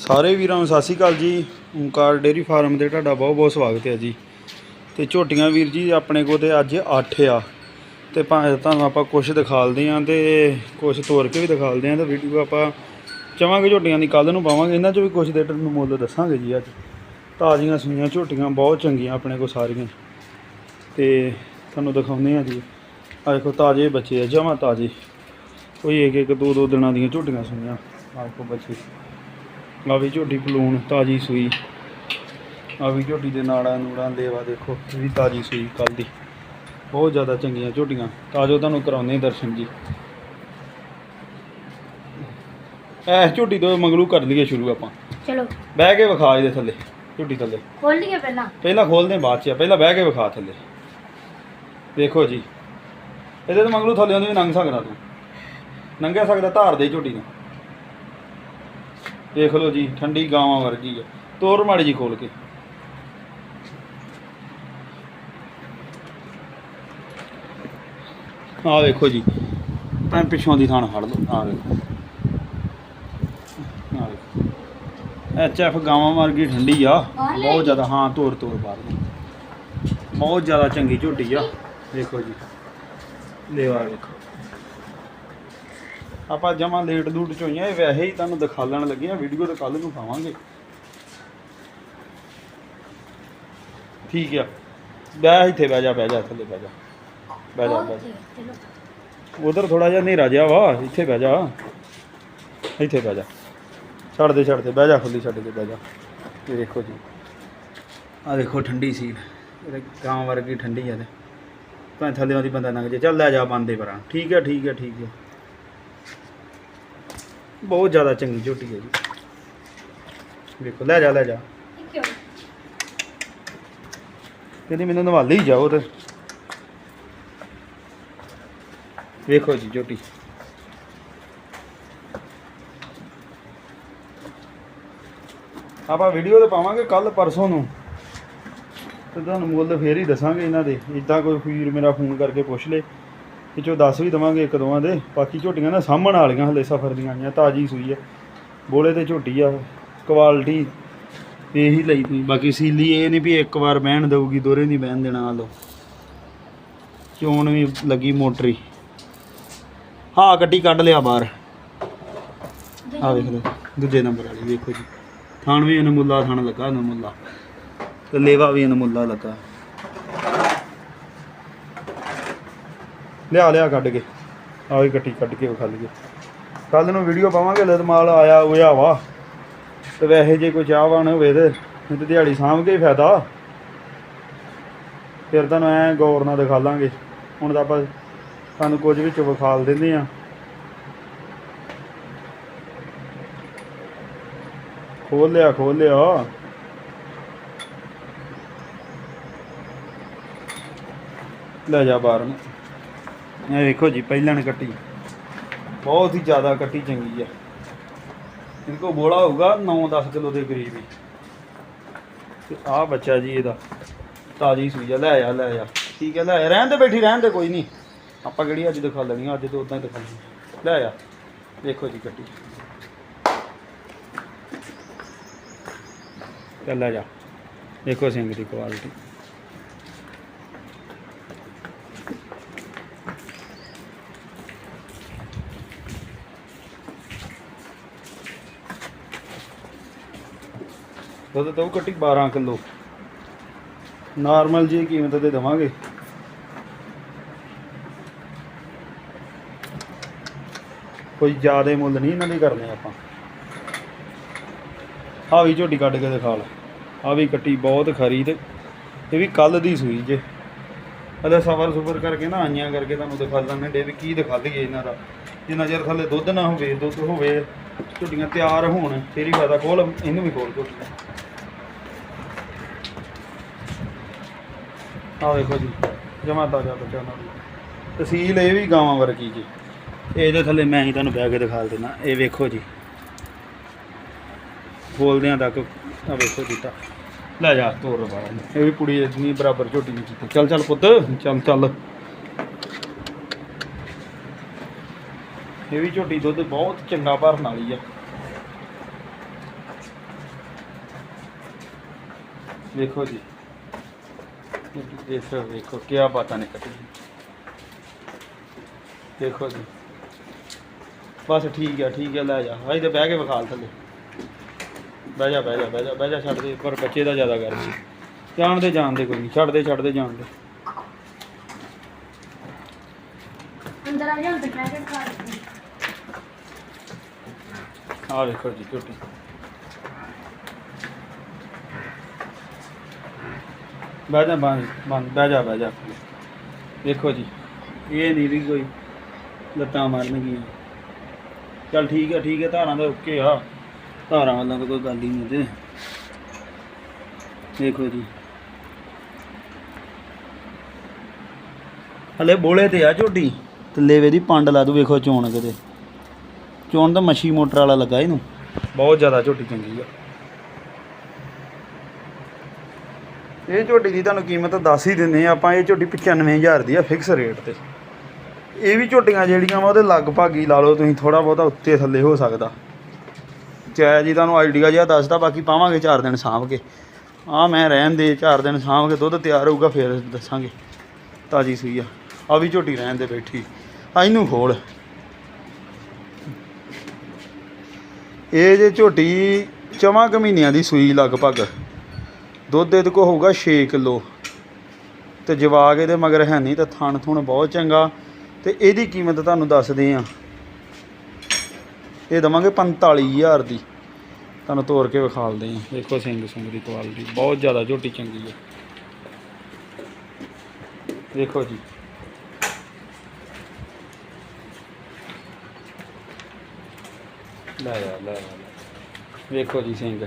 ਸਾਰੇ ਵੀਰਾਂ ਨੂੰ ਸਤਿ ਸ਼੍ਰੀ ਅਕਾਲ ਜੀ। ਓਮਕਾਰ ਡੇਅਰੀ ਫਾਰਮ ਤੇ ਤੁਹਾਡਾ ਬਹੁਤ ਬਹੁਤ ਸਵਾਗਤ ਹੈ ਜੀ। ਤੇ ਝੋਟੀਆਂ ਵੀਰ ਜੀ ਆਪਣੇ ਕੋਲ ਤੇ ਅੱਜ 8 ਆ। ਤੇ ਭਾਵੇਂ ਤੁਹਾਨੂੰ ਆਪਾਂ ਕੁਝ ਦਿਖਾਲਦੇ ਆਂ ਤੇ ਕੁਝ ਤੋੜ ਕੇ ਵੀ ਦਿਖਾਲਦੇ ਆਂ ਤੇ ਵੀਡੀਓ ਆਪਾਂ ਚਵਾਂਗੇ ਝੋਟੀਆਂ ਦੀ ਕੱਲ ਨੂੰ ਪਾਵਾਂਗੇ। ਇਹਨਾਂ 'ਚੋਂ ਵੀ ਕੁਝ ਦੇ ਤੁਹਾਨੂੰ ਮੁੱਲ ਦੱਸਾਂਗੇ ਜੀ ਅੱਜ। ਤਾਜ਼ੀਆਂ ਸੁਈਆਂ ਝੋਟੀਆਂ ਬਹੁਤ ਚੰਗੀਆਂ ਆਪਣੇ ਕੋਲ ਸਾਰੀਆਂ। ਤੇ ਤੁਹਾਨੂੰ ਦਿਖਾਉਂਦੇ ਆ ਜੀ। ਆਹ ਦੇਖੋ, ਤਾਜ਼ੇ ਬੱਚੇ ਆ, ਜਮਾ ਤਾਜ਼ੇ। ਕੋਈ ਇੱਕ ਇੱਕ ਦੋ ਦੋ ਦਿਨਾਂ ਦੀਆਂ ਝੋਟੀਆਂ ਸੁਈਆਂ। ਆਹ ਬੱਚੇ। ਆ ਵੀ ਝੋਟੀ ਪਲੂਣ ਤਾਜੀ ਸੂਈ। ਆ ਵੀ ਝੋਟੀ ਦੇ ਨਾੜਾਂ ਨੂੜਾਂ ਦੇਵਾ ਦੇਖੋ ਇਹ ਵੀ ਤਾਜੀ ਸੂਈ ਕੱਲ ਦੀ। ਬਹੁਤ ਜ਼ਿਆਦਾ ਚੰਗੀਆਂ ਝੋਟੀਆਂ। ਤਾਜੋ ਤੁਹਾਨੂੰ ਕਰਾਉਂਦੇ ਦਰਸ਼ਨ ਜੀ। ਐ ਝੋਟੀ ਤੋਂ ਮੰਗਲੂ ਕਰ ਲਈਏ ਸ਼ੁਰੂ ਆਪਾਂ। ਚਲੋ। ਬਹਿ ਕੇ ਵਿਖਾ ਇਹਦੇ ਥੱਲੇ ਝੋਟੀ ਥੱਲੇ। ਖੋਲ ਲਈਏ ਪਹਿਲਾਂ? ਪਹਿਲਾਂ ਖੋਲਦੇ ਹਾਂ ਬਾਅਦ ਚ ਪਹਿਲਾਂ ਬਹਿ ਕੇ ਵਿਖਾ ਥੱਲੇ। ਦੇਖੋ ਜੀ। ਇਹਦੇ ਤੋਂ ਮੰਗਲੂ ਥੱਲੇ ਵੀ ਨੰਗ ਸਕਦਾ ਤੂੰ। ਨੰਗਿਆ ਸਕਦਾ ਧਾਰ ਦੇ ਝੋਟੀ ਨੂੰ। ਦੇਖ ਲਓ ਜੀ, ਠੰਡੀ ਗਾਵਾਂ ਵਰਗੀ ਆ। ਤੋਰ ਮਾੜੀ ਜੀ ਖੋਲ ਕੇ। ਆਹ ਵੇਖੋ ਜੀ ਤਾਂ ਪਿੱਛੋਂ ਦੀ ਥਾਣ ਫੜ ਲਓ। ਆਹ ਵੇਖੋ। ਆਹ ਵੇਖੋ। ਐਚ ਐਫ ਗਾਵਾਂ ਵਰਗੀ ਠੰਡੀ ਆ। ਬਹੁਤ ਜ਼ਿਆਦਾ, ਹਾਂ, ਤੋਰ ਤੋਰ ਬਾਹਰ ਬਹੁਤ ਜ਼ਿਆਦਾ ਚੰਗੀ ਝੋਟੀ ਆ। ਦੇਖੋ ਜੀ। ਲੇਵਾ ਵੇਖੋ। ਆਪਾਂ ਜਮਾ ਲੇਟ ਲੂਟ ਚੋਈਆਂ ਇਹ ਵੈਸੇ ਹੀ ਤੁਹਾਨੂੰ ਦਿਖਾਲਣ ਲੱਗੇ ਆ ਵੀਡੀਓ ਤਾਂ ਕੱਲ ਨੂੰ ਪਾਵਾਂਗੇ। ਠੀਕ ਆ। ਬਹਿ ਇੱਥੇ, ਬਹਿ ਜਾ ਬਹਿ ਜਾ, ਥੱਲੇ ਬਹਿ ਜਾ। ਬਹਿ ਜਾ ਬਹਿ ਜਾ। ਚਲੋ ਉਧਰ ਥੋੜਾ ਜਿਹਾ ਹਨੇਰਾ ਜਿਹਾ ਵਾ, ਇੱਥੇ ਬਹਿ ਜਾ। ਇੱਥੇ ਬਹਿ ਜਾ। ਛੱਡ ਦੇ ਛੱਡ ਦੇ, ਬਹਿ ਜਾ, ਖੁੱਲੀ ਛੱਡ ਕੇ ਬਹਿ ਜਾ। ਇਹ ਦੇਖੋ ਜੀ। ਆ ਦੇਖੋ, ਠੰਡੀ ਸੀਟ। ਇਹਦੇ ਗਾਂ ਵਰਗੀ ਠੰਡੀ ਆ ਤੇ। ਭਾਵੇਂ ਥੱਲੇ ਉਹਦੀ ਬੰਦਾ ਲੰਘ ਜੇ ਚੱਲ ਲੈ ਜਾ ਬੰਦੇ ਪਰਾਂ। ਠੀਕ ਹੈ ਠੀਕ ਹੈ ਠੀਕ ਹੈ ਬਹੁਤ ਜ਼ਿਆਦਾ ਚੰਗੀ ਝੋਟੀ ਹੈ ਜੀ। ਵੇਖੋ ਲੈ ਜਾ ਲੈ ਜਾ। ਕਹਿੰਦੀ ਮੈਨੂੰ ਨਵਾਲੀ ਹੀ ਜਾਓ ਤੇ। ਵੇਖੋ ਜੀ ਝੋਟੀ। ਆਪਾਂ ਵੀਡੀਓ ਤੇ ਪਾਵਾਂਗੇ ਕੱਲ ਪਰਸੋਂ ਨੂੰ। ਤੇ ਤੁਹਾਨੂੰ ਮੁੱਲ ਫੇਰ ਹੀ ਦੱਸਾਂਗੇ ਇਹਨਾਂ ਦੇ। ਇਦਾਂ ਕੋਈ ਵੀਰ ਮੇਰਾ ਫੋਨ ਕਰਕੇ ਪੁੱਛ ਲੇ। ਇਹ ਚੋ ਦੱਸ ਵੀ ਦਵਾਂਗੇ ਇੱਕ ਦੋਵਾਂ ਦੇ। ਬਾਕੀ ਝੋਟੀਆਂ ਨਾ ਸਾਹਮਣ ਵਾਲੀਆਂ ਹਲੇ ਸਫਰ ਦੀਆਂ ਆਈਆਂ, ਤਾਜੀ ਸੂਈ ਆ। ਬੋਲੇ ਤੇ ਝੋਟੀ ਆ, ਕੁਆਲਿਟੀ ਇਹੀ ਲਈ ਤੀ ਬਾਕੀ ਸੀਲੀ ਇਹ ਨਹੀਂ ਵੀ ਇੱਕ ਵਾਰ ਬਹਿਣ ਦਊਗੀ ਦੋਰੇ ਨਹੀਂ ਬਹਿਣ ਦੇਣਾ ਆ ਲੋ ਚੋਣ ਵੀ ਲੱਗੀ ਮੋਟਰੀ। ਹਾਂ, ਗੱਡੀ ਕੱਢ ਲਿਆ ਬਾਹਰ। ਆ ਵੇਖ ਲਓ, ਦੂਜੇ ਨੰਬਰ ਵਾਲੀ, ਵੇਖੋ ਜੀ। ਥਾਣ ਵੀ ਅਨਮੁੱਲਾ ਥਾਣ ਲੱਗਾ, ਅਨਮੁੱਲਾ। ਤੇ ਲੇਵਾ ਵੀ ਅਨਮੁੱਲਾ ਲੱਗਾ। ਲਿਆ ਲਿਆ ਕੱਢ ਕੇ। ਆ ਵੀ ਗੱਟੀ ਕੱਢ ਕੇ ਵਿਖਾ ਲਈਏ। ਕੱਲ ਨੂੰ ਵੀਡੀਓ ਪਾਵਾਂਗੇ ਲਦ ਮਾਲ ਆਇਆ ਹੋਇਆ ਵਾ। ਤੇ ਵੈਸੇ ਜੇ ਕੋਈ ਚਾਹਵਾਨ ਹੋਵੇ ਤੇ ਨਹੀਂ ਤੇ ਦਿਹਾੜੀ ਸਾਂਭ ਕੇ ਹੀ ਫਾਇਦਾ। ਫਿਰ ਤੁਹਾਨੂੰ ਐ ਗੌਰ ਨਾਲ ਦਿਖਾ ਲਾਂਗੇ। ਹੁਣ ਤਾਂ ਆਪਾਂ ਤੁਹਾਨੂੰ ਕੁਝ ਵਿੱਚ ਵਿਖਾਲ ਦਿੰਦੇ ਆ ਖੋਲ ਲਿਆ ਖੋਲ ਲਿਆ ਲੈ ਜਾ ਬਾਹਰ ਨੂੰ। ਇਹ ਵੇਖੋ ਜੀ ਪਹਿਲਾਂ ਨੇ ਕੱਟੀ। ਬਹੁਤ ਹੀ ਜ਼ਿਆਦਾ ਕੱਟੀ ਚੰਗੀ ਆ। ਇਹਦੇ ਕੋਲ ਬੋਲਾ ਹੋਊਗਾ 9-10 ਕਿਲੋ ਦੇ ਕਰੀਬ ਹੀ। ਤੇ ਆਹ ਬੱਚਾ ਜੀ ਇਹਦਾ ਤਾਜੀ ਸੂਈ ਆ। ਲੈ ਆ ਲੈ ਆ। ਠੀਕ ਹੈ ਲੈ ਆ। ਰਹਿਣ ਦੇ ਬੈਠੀ ਰਹਿਣ ਦੇ ਕੋਈ ਨਹੀਂ। ਆਪਾਂ ਕਿਹੜੀ ਅੱਜ ਦਿਖਾ ਲੈਣੀ ਆ, ਅੱਜ ਤੋਂ ਉਦਾਂ ਹੀ ਦਿਖਾਣੀ ਲੈ ਆ। ਦੇਖੋ ਜੀ ਕੱਟੀ। ਚੱਲ ਜਾ। ਦੇਖੋ ਸਿੰਘ ਦੀ ਕੁਆਲਿਟੀ ਦੁੱਧ ਤਾਂ ਉਹ ਕੱਟੀ 12 ਕਿਲੋ। ਨਾਰਮਲ ਜੀ ਕੀਮਤ ਤੇ ਦੇਵਾਂਗੇ। ਕੋਈ ਜ਼ਿਆਦਾ ਮੁੱਲ ਨਹੀਂ ਇਹਨਾਂ ਦੇ ਕਰਨੇ ਆਪਾਂ। ਆ ਵੀ ਝੋਟੀ ਕੱਢ ਕੇ ਦਿਖਾ ਲ। ਆ ਵੀ ਕੱਟੀ ਬਹੁਤ ਖਰੀ ਤੇ ਇਹ ਵੀ ਕੱਲ ਦੀ ਸੂਈ ਜੇ। ਅਦਾ ਸਫਰ ਸੁਫਰ ਕਰਕੇ ਨਾ ਆਈਆਂ ਕਰਕੇ ਤੁਹਾਨੂੰ ਦਿਖਾ ਦਿੰਦੇ ਡੇ ਵੀ ਕੀ ਦਿਖਾ ਲਈਏ ਇਹਨਾਂ ਦਾ। ਜਿੰਨਾ ਚਿਰ ਥੱਲੇ ਦੁੱਧ ਨਾ ਹੋਵੇ, ਦੁੱਧ ਹੋਵੇ, ਝੋਟੀਆਂ ਤਿਆਰ ਹੋਣ, ਫੇਰ ਹੀ ਫਾਇਦਾ। ਖੋਲ ਇਹਨੂੰ ਵੀ ਖੋਲ ਝੋਟੀਆਂ ਆ ਵੇਖੋ ਜੀ ਜਮਾ ਤਾਜ਼ਾ ਬੱਚਾ ਨਾਲ ਤਹਿਸੀਲ ਇਹ ਵੀ ਗਾਵਾਂ ਵਰਗੀ ਜੀ। ਇਹਦੇ ਥੱਲੇ ਮੈਂ ਹੀ ਤੁਹਾਨੂੰ ਬਹਿ ਕੇ ਦਿਖਾ ਦਿੰਦਾ ਇਹ ਵੇਖੋ ਜੀ। ਬੋਲਦਿਆਂ ਤੱਕ ਆ ਵੇਖੋ ਜੀ ਤਾਂ। ਲੈ ਜਾ ਤੋਰ ਬਾਹਰ। ਇਹ ਵੀ ਕੁੜੀ ਇਤਨੀ ਬਰਾਬਰ ਝੋਟੀ ਨਹੀਂ ਕੀਤੀ। ਚੱਲ ਚੱਲ ਪੁੱਤ ਚੱਲ ਚੱਲ। ਇਹ ਵੀ ਝੋਟੀ ਦੁੱਧ ਬਹੁਤ ਚੰਗਾ ਭਰਨ ਵਾਲੀ ਆ। ਵੇਖੋ ਜੀ। ਦੇਖੋ ਵੇਖੋ ਕੀ ਬਾਤਾਂ ਨੇ ਕੱਟੀ ਦੇਖੋ ਜੀ। ਬਸ ਠੀਕ ਹੈ ਠੀਕ ਹੈ ਲੈ ਜਾ। ਹਾਈ ਤੇ ਬਹਿ ਕੇ ਵਿਖਾਲ ਥੱਲੇ। ਬਹਿ ਜਾ ਬਹਿ ਜਾ ਬਹਿ ਜਾ ਬਹਿ ਜਾ ਛੱਡ ਦੇ। ਪਰ ਬੱਚੇ ਦਾ ਜ਼ਿਆਦਾ ਕਰ ਜਾਣ ਦੇ ਜਾਣ ਦੇ ਕੋਈ ਨਹੀਂ। ਛੱਡ ਦੇ ਛੱਡ ਦੇ ਜਾਣ ਦੇ। ਅੰਦਰ ਆ ਜਾ ਬਹਿ ਕੇ ਖਾ ਆਹ ਵੇਖੋ ਜੀ ਝੋਟੀ। ਬਹਿ ਜਾ, ਬੰਦ ਬੰਦ, ਬਹਿ ਜਾ ਬਹਿ ਜਾ। ਵੇਖੋ ਜੀ, ਇਹ ਨਹੀਂ ਵੀ ਕੋਈ ਲੱਤਾਂ ਮਾਰਨਗੀਆਂ। ਚੱਲ ਠੀਕ ਹੈ ਠੀਕ ਹੈ ਧਾਰਾਂ ਦਾ ਓਕੇ ਆ। ਧਾਰਾਂ ਵਾਲਾਂ ਤਾਂ ਕੋਈ ਗੱਲ ਹੀ ਨਹੀਂ ਤੇ ਦੇਖੋ ਜੀ। ਹਲੇ ਬੋਲੇ ਤੇ ਆ ਝੋਟੀ ਤੇ ਲੇਵੇ ਦੀ ਪੰਡ ਲਾ ਦੂ, ਵੇਖੋ ਚੋਣ ਕਿਤੇ। ਚੋਣ ਤਾਂ ਮੱਛੀ ਮੋਟਰ ਵਾਲਾ ਲੱਗਾ ਇਹਨੂੰ। ਬਹੁਤ ਜ਼ਿਆਦਾ ਝੋਟੀ ਚੰਗੀ ਆ। ਇਹ ਝੋਟੀ ਦੀ ਤੁਹਾਨੂੰ ਕੀਮਤ ਦੱਸ ਹੀ ਦਿੰਨੇ ਆ ਆਪਾਂ, ਇਹ ਝੋਟੀ 95000 ਦੀ ਆ ਫਿਕਸ ਰੇਟ ਤੇ। ਇਹ ਵੀ ਝੋਟੀਆਂ ਜਿਹੜੀਆਂ ਵਾ, ਉਹਦੇ ਲਗਭਗ ਹੀ ਲਾ ਲਓ ਤੁਸੀਂ ਥੋੜਾ ਬਹੁਤਾ ਉੱਤੇ ਥੱਲੇ ਹੋ ਸਕਦਾ। ਚਾਹ ਜੀ ਤੁਹਾਨੂੰ ਆਈਡੀਆ ਜਿਹਾ ਦੱਸਦਾ, ਬਾਕੀ ਪਾਵਾਂਗੇ 4 ਦਿਨ ਸਾਂਭ ਕੇ। ਆ ਮੈਂ ਰਹਿਣ ਦੇ 4 ਦਿਨ ਸਾਂਭ ਕੇ ਦੁੱਧ ਤਿਆਰ ਹੋਊਗਾ, ਫਿਰ ਦੱਸਾਂਗੇ। ਤਾਜੀ ਸੂਈ ਆ। ਆ ਵੀ ਝੋਟੀ ਰਹਿਣ ਦੇ ਬੈਠੀ। ਆ ਇਹਨੂੰ ਖੋਲ। ਇਹ ਜੇ ਝੋਟੀ ਚਵਾਂ ਕੁ ਮਹੀਨਿਆਂ ਦੀ ਸੂਈ ਲਗਭਗ। ਦੁੱਧ ਇਹਦੇ ਕੋ ਹੋਊਗਾ 6 ਕਿਲੋ। ਤੇ ਜਵਾਕ ਇਹਦੇ ਮਗਰ ਹੈ ਨਹੀਂ ਤਾਂ ਥਣ ਥੁਣ ਬਹੁਤ ਚੰਗਾ। ਤੇ ਇਹਦੀ ਕੀਮਤ ਤੁਹਾਨੂੰ ਦੱਸਦੇ ਆ ਇਹ ਦਵਾਂਗੇ 45000 ਦੀ। ਤੁਹਾਨੂੰ ਤੋੜ ਕੇ ਵਿਖਾਲਦੇ ਆ ਦੇਖੋ ਸਿੰਘ ਸੁੰਗ ਦੀ ਕੁਆਲਿਟੀ ਬਹੁਤ ਜ਼ਿਆਦਾ, ਝੋਟੀ ਚੰਗੀ ਹੈ। ਦੇਖੋ ਜੀ। ਲੈ ਆ ਲੈ ਆ ਵੇਖੋ ਜੀ ਸਿੰਘ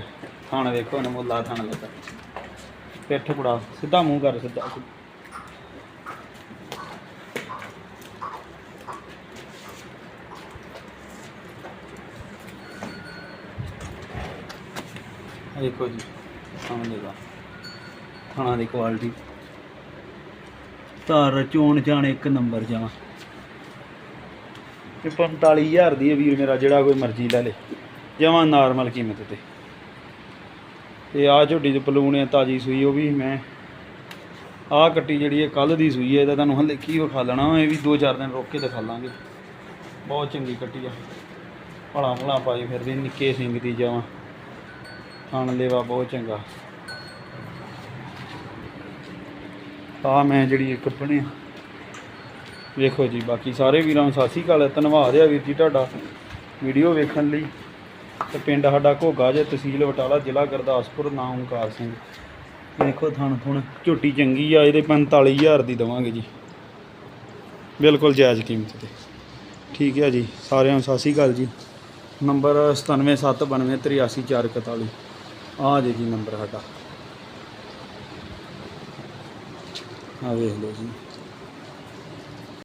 ਥਣ ਵੇਖੋ ਨਾ ਥਾਣਾ ਲੱਗਾ। ਪਿੱਠ ਪੁੜਾ ਸਿੱਧਾ ਮੂੰਹ ਕਰ, ਸਿੱਧਾ। ਦੇਖੋ ਜੀ, ਸਾਹਮਣੇ ਦਾ ਥਾਣਾ ਦੀ ਕੁਆਲਿਟੀ ਧਾਰ ਚੋਣ ਜਾਣ ਇੱਕ ਨੰਬਰ ਜਾਂ ਇਹ 45000 ਦੀ ਹੈ ਵੀਰ ਮੇਰਾ, ਜਿਹੜਾ ਕੋਈ ਮਰਜ਼ੀ ਲੈ ਲੇ। ਜਮਾਂ ਨਾਰਮਲ ਕੀਮਤ ਤੇ। ਤੇ ਆ ਝੋਡੀ ਦੇ ਪਲੂਣ ਆ, ਤਾਜੀ ਸੂਈ, ਉਹ ਵੀ ਮੈਂ ਆਹ ਕੱਟੀ ਜਿਹੜੀ ਹੈ ਕੱਲ ਦੀ ਸੂਈ ਹੈ ਇਹਦਾ ਤੁਹਾਨੂੰ ਹਲੇ ਕੀ ਵਿਖਾ ਲੈਣਾ ਇਹ ਵੀ 2-4 ਦਿਨ ਰੋਕ ਕੇ ਦਿਖਾ ਲਾਂਗੇ। ਬਹੁਤ ਚੰਗੀ ਕੱਟੀ ਆ। ਭਲਾ ਭਲਾ ਪਾਈ ਫਿਰਦੀ ਨਿੱਕੇ ਸਿੰਘ ਦੀ ਜਾਵਾਂ ਖਾਣ ਲੇਵਾ ਬਹੁਤ ਚੰਗਾ। ਆ ਮੈਂ ਜਿਹੜੀ ਇੱਕ ਬਣਿਆ ਵੇਖੋ ਜੀ, ਬਾਕੀ ਸਾਰੇ ਵੀਰਾਂ ਨੂੰ ਸਤਿ ਸ਼੍ਰੀ ਅਕਾਲ, ਧੰਨਵਾਦ ਆ ਵੀਰ ਜੀ ਤੁਹਾਡਾ ਵੀਡੀਓ ਵੇਖਣ ਲਈ। ਤੇ ਪਿੰਡ ਸਾਡਾ ਘੋਗਾ ਜੇ ਤਹਿਸੀਲ ਬਟਾਲਾ, ਜ਼ਿਲ੍ਹਾ ਗੁਰਦਾਸਪੁਰ ਨਾਮ ਓਮਕਾਰ ਸਿੰਘ। ਦੇਖੋ ਥਣ ਥੁਣ, ਝੋਟੀ ਚੰਗੀ ਆ, ਇਹਦੇ 45000 ਦੀ ਦਵਾਂਗੇ ਜੀ। ਬਿਲਕੁਲ ਜਾਇਜ਼ ਕੀਮਤ ਤੇ। ਠੀਕ ਹੈ ਜੀ, ਸਾਰਿਆਂ ਨੂੰ ਸਤਿ ਸ਼੍ਰੀ ਅਕਾਲ ਜੀ। ਨੰਬਰ 9779283441 ਆ ਜੇ ਜੀ ਨੰਬਰ ਸਾਡਾ। ਆ ਵੇਖ ਲਓ ਜੀ।